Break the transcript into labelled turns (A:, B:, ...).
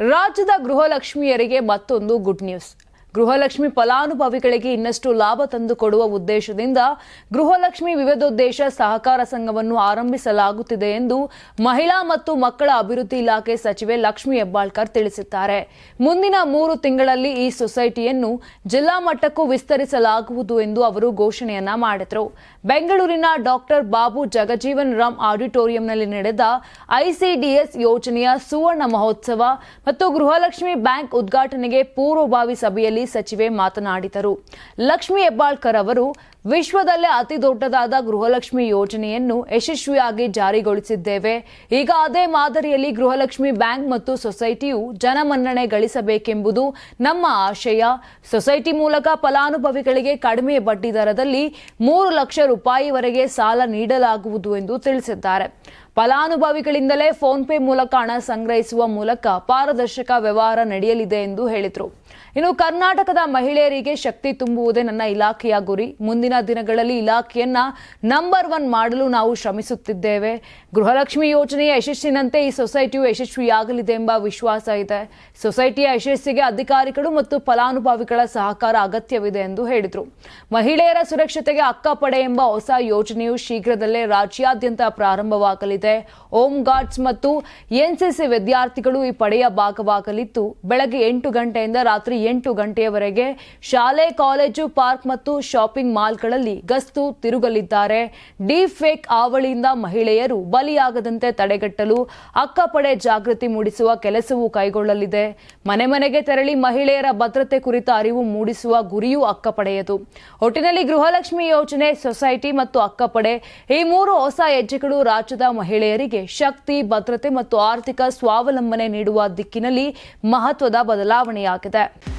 A: ರಾಜ್ಯದ ಗೃಹಲಕ್ಷ್ಮಿಯರಿಗೆ ಮತ್ತೊಂದು good news. Gruhalakshmi ಫಲಾನುಭವಿಗಳಿಗೆ ಇನ್ನಷ್ಟು ಲಾಭ ತಂದುಕೊಡುವ ಉದ್ದೇಶದಿಂದ ಗೃಹಲಕ್ಷ್ಮಿ ವಿವಿಧೋದ್ದೇಶ ಸಹಕಾರ ಸಂಘವನ್ನು ಆರಂಭಿಸಲಾಗುತ್ತಿದೆ ಎಂದು ಮಹಿಳಾ ಮತ್ತು ಮಕ್ಕಳ ಅಭಿವೃದ್ಧಿ ಇಲಾಖೆ ಸಚಿವೆ ಲಕ್ಷ್ಮಿ ಹೆಬ್ಬಾಳ್ಕರ್ ತಿಳಿಸಿದ್ದಾರೆ. ಮುಂದಿನ ಮೂರು ತಿಂಗಳಲ್ಲಿ ಈ ಸೊಸೈಟಿಯನ್ನು ಜಿಲ್ಲಾ ಮಟ್ಟಕ್ಕೂ ವಿಸ್ತರಿಸಲಾಗುವುದು ಎಂದು ಅವರು ಘೋಷಣೆಯನ್ನ ಮಾಡಿದರು. ಬೆಂಗಳೂರಿನ ಡಾಕ್ಟರ್ ಬಾಬು ಜಗಜೀವನ್ ರಾಮ್ ಆಡಿಟೋರಿಯಂನಲ್ಲಿ ನಡೆದ ಐಸಿಡಿಎಸ್ ಯೋಜನೆಯ ಸುವರ್ಣ ಮಹೋತ್ಸವ ಮತ್ತು ಗೃಹಲಕ್ಷ್ಮಿ ಬ್ಯಾಂಕ್ ಉದ್ಘಾಟನೆಗೆ ಪೂರ್ವಭಾವಿ ಸಭೆಯಲ್ಲಿ ಸಚಿವೆ ಮಾತನಾಡಿದರು. ಲಕ್ಷ್ಮಿ ಹೆಬ್ಬಾಳ್ಕರ್ ಅವರು ವಿಶ್ವದಲ್ಲೇ ಅತಿ ದೊಡ್ಡದಾದ ಗೃಹಲಕ್ಷ್ಮಿ ಯೋಜನೆಯನ್ನು ಯಶಸ್ವಿಯಾಗಿ ಜಾರಿಗೊಳಿಸಿದ್ದೇವೆ. ಈಗ ಅದೇ ಮಾದರಿಯಲ್ಲಿ ಗೃಹಲಕ್ಷ್ಮಿ ಬ್ಯಾಂಕ್ ಮತ್ತು ಸೊಸೈಟಿಯು ಜನಮನ್ನಣೆ ಗಳಿಸಬೇಕೆಂಬುದು ನಮ್ಮ ಆಶಯ. ಸೊಸೈಟಿ ಮೂಲಕ ಫಲಾನುಭವಿಗಳಿಗೆ ಕಡಿಮೆ ಬಡ್ಡಿ ದರದಲ್ಲಿ ಮೂರು ಲಕ್ಷ ರೂಪಾಯಿವರೆಗೆ ಸಾಲ ನೀಡಲಾಗುವುದು ಎಂದು ತಿಳಿಸಿದ್ದಾರೆ. ಫಲಾನುಭವಿಗಳಿಂದಲೇ ಫೋನ್ ಪೇ ಮೂಲಕ ಹಣ ಸಂಗ್ರಹಿಸುವ ಮೂಲಕ ಪಾರದರ್ಶಕ ವ್ಯವಹಾರ ನಡೆಯಲಿದೆ ಎಂದು ಹೇಳಿದರು. ಇನ್ನು ಕರ್ನಾಟಕದ ಮಹಿಳೆಯರಿಗೆ ಶಕ್ತಿ ತುಂಬುವುದೇ ನನ್ನ ಇಲಾಖೆಯ ಗುರಿ. ಮುಂದಿನ ದಿನಗಳಲ್ಲಿ ಇಲಾಖೆಯನ್ನ ನಂಬರ್ ಒನ್ ಮಾಡಲು ನಾವು ಶ್ರಮಿಸುತ್ತಿದ್ದೇವೆ. ಗೃಹಲಕ್ಷ್ಮಿ ಯೋಜನೆಯ ಯಶಸ್ಸಿನಂತೆ ಈ ಸೊಸೈಟಿಯು ಯಶಸ್ವಿಯಾಗಲಿದೆ ಎಂಬ ವಿಶ್ವಾಸ ಇದೆ. ಸೊಸೈಟಿಯ ಯಶಸ್ಸಿಗೆ ಅಧಿಕಾರಿಗಳು ಮತ್ತು ಫಲಾನುಭವಿಗಳ ಸಹಕಾರ ಅಗತ್ಯವಿದೆ ಎಂದು ಹೇಳಿದರು. ಮಹಿಳೆಯರ ಸುರಕ್ಷತೆಗೆ ಅಕ್ಕಪಡೆ ಎಂಬ ಹೊಸ ಯೋಜನೆಯು ಶೀಘ್ರದಲ್ಲೇ ರಾಜ್ಯಾದ್ಯಂತ ಪ್ರಾರಂಭವಾಗಲಿದೆ. ಹೋಮ್ ಗಾರ್ಡ್ಸ್ ಮತ್ತು ಎನ್ಸಿಸಿ ವಿದ್ಯಾರ್ಥಿಗಳು ಈ ಪಡೆಯ ಭಾಗವಾಗಲಿದ್ದು, ಬೆಳಗ್ಗೆ ಎಂಟು ಗಂಟೆಯಿಂದ ರಾತ್ರಿ ಎಂಟು ಗಂಟೆಯವರೆಗೆ ಶಾಲೆ, ಕಾಲೇಜು, ಪಾರ್ಕ್ ಮತ್ತು ಶಾಪಿಂಗ್ ಮಾಲ್ಗಳಲ್ಲಿ ಗಸ್ತು ತಿರುಗಲಿದ್ದಾರೆ. ಡೀಪ್ ಫೇಕ್ ಮಹಿಳೆಯರು ಬಲಿಯಾಗದಂತೆ ತಡೆಗಟ್ಟಲು ಅಕ್ಕಪಡೆ ಜಾಗೃತಿ ಮೂಡಿಸುವ ಕೆಲಸವೂ ಕೈಗೊಳ್ಳಲಿದೆ. ಮನೆ ಮನೆಗೆ ತೆರಳಿ ಮಹಿಳೆಯರ ಭದ್ರತೆ ಕುರಿತ ಅರಿವು ಮೂಡಿಸುವ ಗುರಿಯೂ ಅಕ್ಕಪಡೆಯದು. ಒಟ್ಟಿನಲ್ಲಿ ಗೃಹಲಕ್ಷ್ಮಿ ಯೋಜನೆ, ಸೊಸೈಟಿ ಮತ್ತು ಅಕ್ಕಪಡೆ ಈ ಮೂರು ಹೊಸ ಹೆಜ್ಜೆಗಳು ರಾಜ್ಯದ ಮಹಿಳೆಯರಿಗೆ ಶಕ್ತಿ, ಭದ್ರತೆ ಮತ್ತು ಆರ್ಥಿಕ ಸ್ವಾವಲಂಬನೆ ನೀಡುವ ದಿಕ್ಕಿನಲ್ಲಿ ಮಹತ್ವದ ಬದಲಾವಣೆಯಾಗಿದೆ.